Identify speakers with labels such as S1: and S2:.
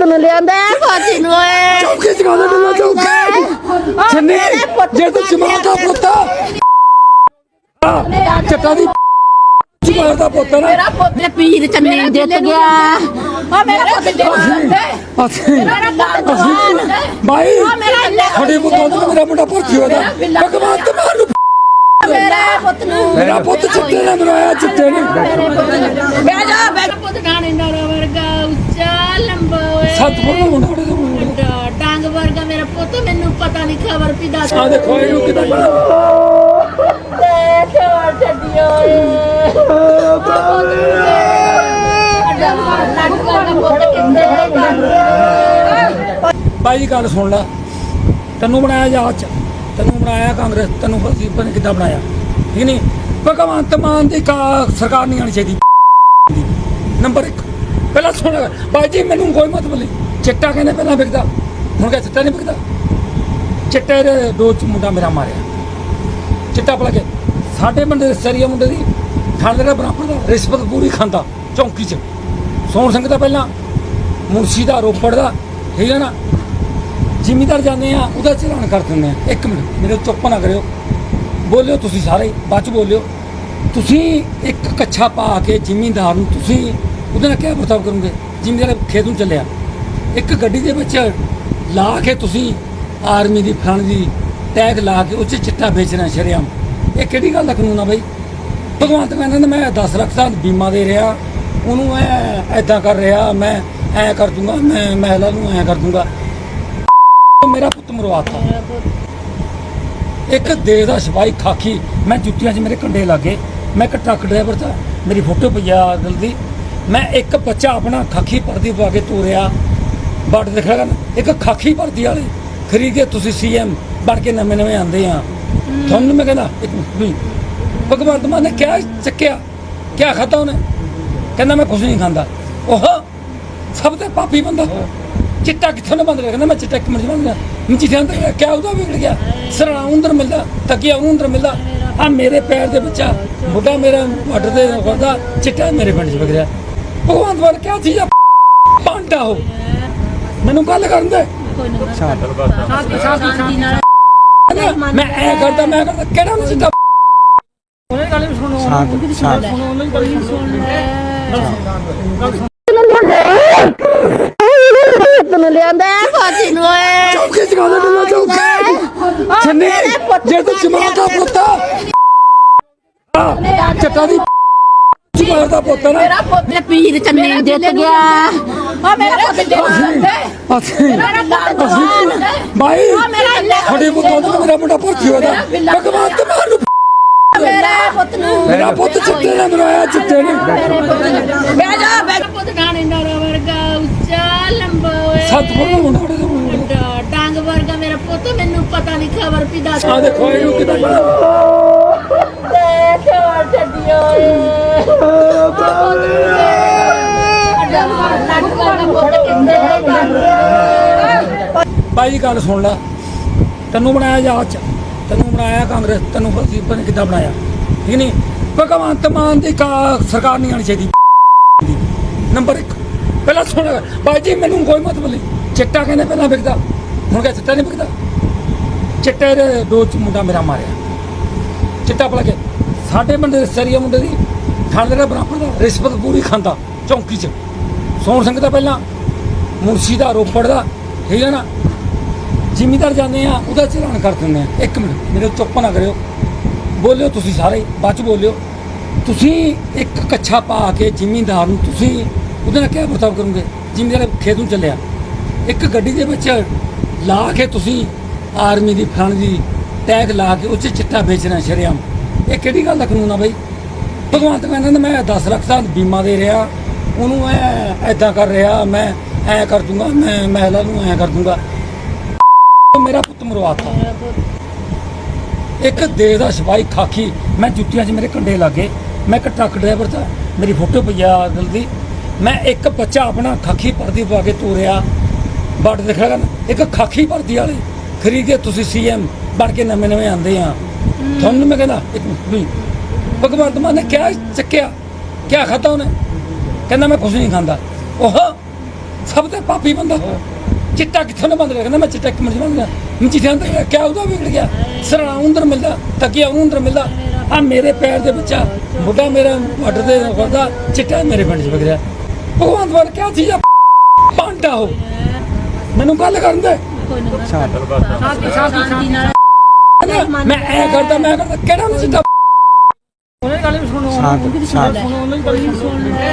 S1: ਤੈਨੂੰ ਲਿਆਂਦਾ ਫਾਜੀ ਨੂੰ ਓਏ
S2: ਚੌਕੇ ਚਗਾ ਦੇ ਨਾ ਚੌਕੇ ਛੰਨੀ ਜੇ ਤੂੰ ਜਮਾਤ ਦਾ ਪੁੱਤ ਆ ਚੱਟਾ ਦੀ ਜਮਾਤ ਦਾ ਪੁੱਤ ਨਾ
S1: ਮੇਰਾ ਪੁੱਤ ਪੀਰ ਚੰਨੀ ਜਿੱਤ ਗਿਆ ਓ ਮੇਰਾ ਪੁੱਤ ਜਿੱਤ
S2: ਅਸੀਂ
S1: ਮੇਰਾ ਪੁੱਤ ਜਵਾਨ
S2: ਭਾਈ
S1: ਓ ਮੇਰਾ
S2: ਤੁਹਾਡੇ ਪੁੱਤ ਤੋਂ ਮੇਰਾ ਮੁੰਡਾ ਭਰਤੀ ਹੋਇਆ ਭਗਵਾਨ ਤੇ ਮਾਰ ਨੂੰ
S1: ਪੁੱਤ ਨੂੰ
S2: ਮੇਰਾ ਪੁੱਤ ਚਿੱਟੇ ਨੇ ਚਿੱਟੇ ਨੇ
S1: ਬਹਿ ਜਾ ਬਹਿ ਪੁੱਤ ਗਾਣੇ ਦਾ ਵਰਗਾ ਉੱਚਾ ਲੰਬਾ ਓਏ
S2: ਸਤਪੁਰ ਦਾ ਮੁੰਡਾ
S1: ਡੰਗ ਵਰਗਾ ਮੇਰਾ ਪੁੱਤ ਮੈਨੂੰ ਪਤਾ ਨਹੀਂ ਖਬਰ ਵੀ ਦੱਸ।
S2: ਆ ਦੇਖੋ ਇਹਨੂੰ ਕਿਦਾਂ
S1: ਤੇ ਛੋੜ ਛੱਡਿਓ ਏ
S2: ਬਾਈ ਜੀ ਗੱਲ ਸੁਣ ਲੈ। ਤੈਨੂੰ ਬਣਾਇਆ ਯਾਦ ਚ। ਤੈਨੂੰ ਬਣਾਇਆ ਕਾਂਗਰਸ, ਤੈਨੂੰ ਅਸੀਂ ਪਤਾ ਨੀ ਕਿੱਦਾਂ ਬਣਾਇਆ। ਠੀਕ ਨਹੀਂ? ਭਗਵੰਤ ਮਾਨ ਦੀ ਸਰਕਾਰ ਨਹੀਂ ਆਣੀ ਚਾਹੀਦੀ। ਨੰਬਰ 1 ਪਹਿਲਾਂ ਸੁਣ। ਲੈ ਮੈਨੂੰ ਕੋਈ ਮਤਲਬ ਨਹੀਂ। ਚਿੱਟਾ ਕਹਿੰਦੇ ਪਹਿਲਾਂ ਵਿਕਦਾ। ਹੁਣ ਕਿਆ ਚਿੱਟਾ ਨਹੀਂ ਵਿਕਦਾ? ਚਿੱਟੇ ਦੇ ਦੋ ਚ ਮੁੰਡਾ ਮੇਰਾ ਮਾਰਿਆ। ਚਿੱਟਾ ਪਲਾ ਕੇ। ਸਾਡੇ ਮੁੰਡੇ ਦੇ ਸਰੀਆ ਮੁੰਡੇ ਦੀ ਥਾਣੇ ਦਾ ਬਰਾਬਰ ਦਾ ਰਿਸ਼ਵਤ ਪੂਰੀ ਖਾਂਦਾ, ਚੌਂਕੀ 'ਚ। ਸੋਹਣ ਸਿੰਘ ਦਾ ਪਹਿਲਾਂ, ਮੁਨਸ਼ੀ ਦਾ, ਰੋਪੜ ਦਾ। ਠੀਕ ਹੈ ਨਾ? ਜ਼ਿਮੀਦਾਰ ਜਾਂਦੇ ਆ, ਉਹਦਾ ਚਲਾਨ ਕਰ ਦਿੰਦੇ ਆ। ਇੱਕ ਮਿੰਟ, ਮੇਰੇ ਚੁੱਪ ਨਾ ਕਰਿਓ। ਬੋਲਿਓ ਤੁਸੀਂ ਸਾਰੇ, ਬਾਅਦ ਚ ਬੋਲਿਓ। ਤੁਸੀਂ ਇੱਕ ਕੱਛਾ ਪਾ ਕੇ ਜ਼ਿਮੀਦਾਰ ਨੂੰ ਤੁਸੀਂ ਉਹਦੇ ਨਾਲ ਕਿਆ ਵਰਤਾਵ ਕਰੋਗੇ? ਜ਼ਿਮੀਦਾਰ ਖੇਤ ਨੂੰ ਚੱਲਿਆ। ਇੱਕ ਗੱਡੀ ਦੇ ਵਿੱਚ ਲਾ ਕੇ ਤੁਸੀਂ ਆਰਮੀ ਦੀ, ਫਲਾਣ ਦੀ ਟੈਗ ਲਾ ਕੇ ਉਹ 'ਚ ਚਿੱਟਾ ਵੇਚਣਾ ਸ਼ਰੇਆਮ। ਇਹ ਕਿਹੜੀ ਗੱਲ ਦਾ ਕਾਨੂੰਨ ਆ ਬਈ? ਭਗਵੰਤ ਕਹਿੰਦਾ, ਮੈਂ 10 ਲੱਖ ਦਾ ਬੀਮਾ ਦੇ ਰਿਹਾ, ਉਹਨੂੰ ਐ ਐਦਾਂ ਕਰ ਰਿਹਾ, ਮੈਂ ਐ ਕਰ ਦੂੰਗਾ, ਮੈਂ ਮਹਿਲਾ ਨੂੰ ਐ ਕਰ ਦੂੰਗਾ। ਮੇਰਾ ਪੁੱਤ ਮਰਵਾਤਾ। ਇੱਕ ਦੇਸ਼ ਦਾ ਸਿਪਾਹੀ ਖਾਕੀ, ਮੈਂ ਜੁੱਤੀਆਂ 'ਚ ਮੇਰੇ ਕੰਡੇ ਲੱਗੇ। ਮੈਂ ਇੱਕ ਟਰੱਕ ਡਰਾਈਵਰ ਦਾ, ਮੇਰੀ ਫੋਟੋ ਪਈਆ ਦੀ। ਮੈਂ ਇੱਕ ਬੱਚਾ ਆਪਣਾ ਖਾਕੀ ਵਰਦੀ ਪਾ ਕੇ ਤੋਰਿਆ। ਬਾਟ ਦੇਖਿਆ ਕਰ ਇੱਕ ਖਾਕੀ ਵਰਦੀ ਵਾਲੇ। ਖਰੀਦ ਕੇ ਤੁਸੀਂ ਸੀਐਮ ਬਣ ਕੇ ਨਵੇਂ ਨਵੇਂ ਆਂਦੇ ਆ। ਤੁਹਾਨੂੰ ਮੈਂ ਕਹਿੰਦਾ, ਇੱਕ ਵੀ ਭਗਵੰਤ ਮਾਨ ਨੇ ਕਿਆ ਚੱਕਿਆ? ਕਿਆ ਖਾਤਾ ਉਹਨੇ? ਕਹਿੰਦਾ, ਮੈਂ ਕੁਝ ਨਹੀਂ ਖਾਂਦਾ। ਉਹ ਸਭ ਤੋਂ ਪਾਪੀ ਬੰਦਾ। ਚਿੱਟਾ ਕਿੱਥੋਂ ਨਾ ਬੰਦ ਕਹਿੰਦਾ ਮੈਂ ਚਿੱਟਾ ਇੱਕ ਮਿੰਟ ਬੰਦ ਮੈਂ ਚਿੱਟਾ ਅੰਦਰ ਕਿਆ ਉਹਦਾ ਵਿਗੜ ਗਿਆ? ਸਰਾਂ ਅੰਦਰ ਮਿਲਦਾ ਤਕੀਆ ਉਹਨੂੰ ਅੰਦਰ ਮਿਲਦਾ। ਆ ਮੇਰੇ ਪੈਰ ਦੇ ਬੱਚਾ ਬੁੱਢਾ ਮੇਰਾ ਵੱਡ ਦੇ ਕਰਦਾ ਚਿੱਟਾ ਮੇਰੇ ਪਿੰਡ ਚ ਵਿਗ ਰਿਹਾ ਭਗਵੰਤ ਮਾਨ ਕਿਆ ਚੀਜ਼ ਆ? ਪਾਂਡਾ ਹੋ ਮੈਨੂੰ ਗੱਲ ਕਰਨ ਦੇ। ਮੈਂ ਐ ਕਰਦਾ ਮੈਂ ਕਰਦਾ ਕਿਹੜਾ ਨੂੰ ਚਿੱਟਾ
S1: ਤੈਨੂੰ ਲਿਆਂਦਾ ਫਾਜੀ ਨੂੰ ਓਏ
S2: ਚੌਕੇ ਚਗਾ ਦੇ ਨਾ ਚੌਕੇ ਛੰਨੀ ਜੇ ਤੂੰ ਜਮਾਤ ਦਾ ਪੁੱਤ ਚੱਟਾ ਦੀ ਜਮਾਤ ਦਾ ਪੁੱਤ ਨਾ
S1: ਮੇਰਾ ਪੁੱਤ ਪੀਰ ਚੰਨੀ ਜਿੱਤ ਗਿਆ ਓ ਮੇਰਾ ਪੁੱਤ ਜਿੱਤ
S2: ਅਸੀਂ
S1: ਮੇਰਾ
S2: ਤੁਹਾਡੇ ਪੁੱਤ ਤੋਂ ਮੇਰਾ ਮੁੰਡਾ ਭਰਤੀ ਹੋਇਆ ਭਗਵਾਨ ਤੇ ਮਾਰ ਨੂੰ
S1: ਮੇਰਾ ਪੁੱਤ ਨੂੰ
S2: ਮੇਰਾ ਪੁੱਤ ਚਿੱਟੇ ਨੇ ਮਰਾਇਆ ਚਿੱਟੇ ਨੇ
S1: ਬਹਿ ਜਾ ਬਹਿ ਪੁੱਤ ਦਾ ਵਰਗਾ ਓਏ
S2: ਸਤਪੁਰ ਦਾ ਮੁੰਡਾ ਉਹਦੇ ਕੋਲ।
S1: ਵੱਡਾ, ਡੰਗ ਵਰਗਾ ਮੇਰਾ ਪੁੱਤ ਮੈਨੂੰ ਪਤਾ ਨਹੀਂ ਖਬਰ ਵੀ ਦੱਸ।
S2: ਆ ਦੇਖੋ ਇਹਨੂੰ ਕਿਦਾਂ
S1: ਤੇ ਛੋੜ ਛੱਡਿਓ ਏ
S2: ਬਾਈ ਜੀ ਗੱਲ ਸੁਣ ਲੈ। ਤੈਨੂੰ ਬਣਾਇਆ ਯਾਦ ਚ। ਤੈਨੂੰ ਬਣਾਇਆ ਕਾਂਗਰਸ ਤੈਨੂੰ ਅਸੀਂ ਪਤਾ ਨੀ ਕਿੱਦਾਂ ਬਣਾਇਆ। ਠੀਕ ਨਹੀਂ ਭਗਵੰਤ ਮਾਨ ਦੀ ਸਰਕਾਰ ਨਹੀਂ ਆਣੀ ਚਾਹੀਦੀ। ਨੰਬਰ 1 ਪਹਿਲਾਂ ਸੁਣ ਲੈ ਬਾਈ ਜੀ, ਮੈਨੂੰ ਕੋਈ ਮਤਲਬ ਨਹੀਂ। ਚਿੱਟਾ ਕਹਿੰਦੇ ਪਹਿਲਾਂ ਵਿਕਦਾ ਹੁਣ ਕਿਆ ਚਿੱਟਾ ਨਹੀਂ ਵਿਕਦਾ। ਚਿੱਟੇ ਦੇ ਦੋ ਚ ਮੁੰਡਾ ਮੇਰਾ ਮਾਰਿਆ। ਚਿੱਟਾ ਪਲਾ ਕੇ, ਸਾਡੇ ਬੰਦੇ ਦੇ ਸਰੀਆ ਮੁੰਡੇ ਦੀ ਥਾਣੇ ਦਾ ਬਰਾਬਰ ਦਾ ਰਿਸ਼ਵਤ ਪੂਰੀ ਖਾਂਦਾ, ਚੌਂਕੀ 'ਚ। ਸੋਹਣ ਸਿੰਘ ਦਾ ਪਹਿਲਾਂ ਮੁਨਸ਼ੀ ਦਾ ਰੋਪੜ ਦਾ ਠੀਕ ਹੈ ਨਾ? ਜ਼ਿਮੀਦਾਰ ਜਾਂਦੇ ਆ, ਉਹਦਾ ਚਲਾਨ ਕਰ ਦਿੰਦੇ ਆ। ਇੱਕ ਮਿੰਟ, ਮੇਰੇ ਚੁੱਪ ਨਾ ਕਰਿਓ। ਬੋਲਿਓ ਤੁਸੀਂ ਸਾਰੇ, ਬਾਅਦ ਚ ਬੋਲਿਓ। ਤੁਸੀਂ ਇੱਕ ਕੱਛਾ ਪਾ ਕੇ ਜ਼ਿਮੀਂਦਾਰ ਨੂੰ ਤੁਸੀਂ ਉਹਦੇ ਨਾਲ ਕਿਆ ਵਰਤਾਵ ਕਰੋਗੇ? ਜਿਵੇਂ ਖੇਤ ਨੂੰ ਚੱਲਿਆ। ਇੱਕ ਗੱਡੀ ਦੇ ਵਿੱਚ ਲਾ ਕੇ ਤੁਸੀਂ ਆਰਮੀ ਦੀ, ਫਲਾਣ ਦੀ ਟੈਗ ਲਾ ਕੇ ਉਹ 'ਚ ਚਿੱਟਾ ਵੇਚਣਾ ਸ਼ਰੇਆਮ। ਇਹ ਕਿਹੜੀ ਗੱਲ ਦਾ ਕਾਨੂੰਨ ਆ ਬਾਈ? ਭਗਵੰਤ ਕਹਿੰਦਾ, ਮੈਂ 10 ਲੱਖ ਦਾ ਬੀਮਾ ਦੇ ਰਿਹਾ। ਉਹਨੂੰ ਐ ਐਦਾਂ ਕਰ ਰਿਹਾ, ਮੈਂ ਐ ਕਰ ਦੂੰਗਾ, ਮੈਂ ਮਹਿਲਾ ਨੂੰ ਐ ਕਰ ਦੂੰਗਾ। ਮੇਰਾ ਪੁੱਤ ਮਰਵਾਤਾ। ਇੱਕ ਦੇਸ਼ ਦਾ ਸਿਪਾਹੀ ਖਾਕੀ, ਮੈਂ ਜੁੱਤੀਆਂ 'ਚ ਮੇਰੇ ਕੰਡੇ ਲੱਗੇ। ਮੈਂ ਇੱਕ ਟਰੱਕ ਡਰਾਈਵਰ ਦਾ, ਮੇਰੀ ਫੋਟੋ ਪਈਆ ਦਿਲ ਦੀ। ਮੈਂ ਇੱਕ ਬੱਚਾ ਆਪਣਾ ਖਾਕੀ ਪਰਦੀ ਪਾ ਕੇ ਤੋਰਿਆ ਬਾਟ ਦੇਖਣਾ ਇੱਕ ਖਾਕੀ ਪਰਦੀ ਵਾਲੇ, ਖਰੀਦ ਕੇ ਤੁਸੀਂ ਸੀਐਮ ਬਣ ਕੇ ਨਵੇਂ ਨਵੇਂ ਆਂਦੇ ਆ। ਤੁਹਾਨੂੰ ਮੈਂ ਕਹਿੰਦਾ, ਇੱਕ ਵੀ ਭਗਵੰਤ ਮਾਨ ਨੇ ਕਿਆ ਚੱਕਿਆ, ਕਿਆ ਖਾਤਾ ਉਹਨੇ? ਕਹਿੰਦਾ, ਮੈਂ ਕੁਝ ਨਹੀਂ ਖਾਂਦਾ। ਉਹ ਸਭ ਤੋਂ ਪਾਪੀ ਬੰਦਾ। ਚਿੱਟਾ ਕਿੱਥੋਂ ਨਾ ਬੰਦ ਰਿਹਾ ਕਹਿੰਦਾ, ਮੈਂ ਚਿੱਟਾ ਇੱਕ ਮਿੰਟ ਬੰਦ ਮੈਂ ਚਿੱਟਾ ਅੰਦਰ ਕਿਆ ਉਹਦਾ ਵਿਗੜ ਗਿਆ? ਸਰਾਂ ਅੰਦਰ ਮਿਲਦਾ, ਤਕੀਆ ਉਹਨੂੰ ਅੰਦਰ ਮਿਲਦਾ। ਆ ਮੇਰੇ ਪੈਰ ਦੇ ਬੱਚਾ ਆ ਮੁੰਡਾ ਮੇਰਾ ਬਾਰਡਰ ਦੇ ਵਰਦਾ ਚਿੱਟਾ ਮੇਰੇ ਪਿੰਡ 'ਚ ਵਿਗ ਭਗਵਾਨ ਵਾਲ ਕਿਆ ਚੀਜ਼ ਆ ਪਾਂਟਾ ਹੋ ਮੈਨੂੰ ਗੱਲ ਕਰਨ ਦੇ।
S1: ਸ਼ਾਂਤੀ ਸ਼ਾਂਤੀ ਨਾਲ
S2: ਕਹਿੰਦਾ, ਮੈਂ ਐ ਕਰਦਾ ਮੈਂ ਕਰਦਾ ਕਿਹੜਾ ਨੂੰ ਚਿੱਟਾ
S3: ਸ਼ਾਂਤ ਸ਼ਾਂਤ।
S1: ਸੁਣ। ਲੈ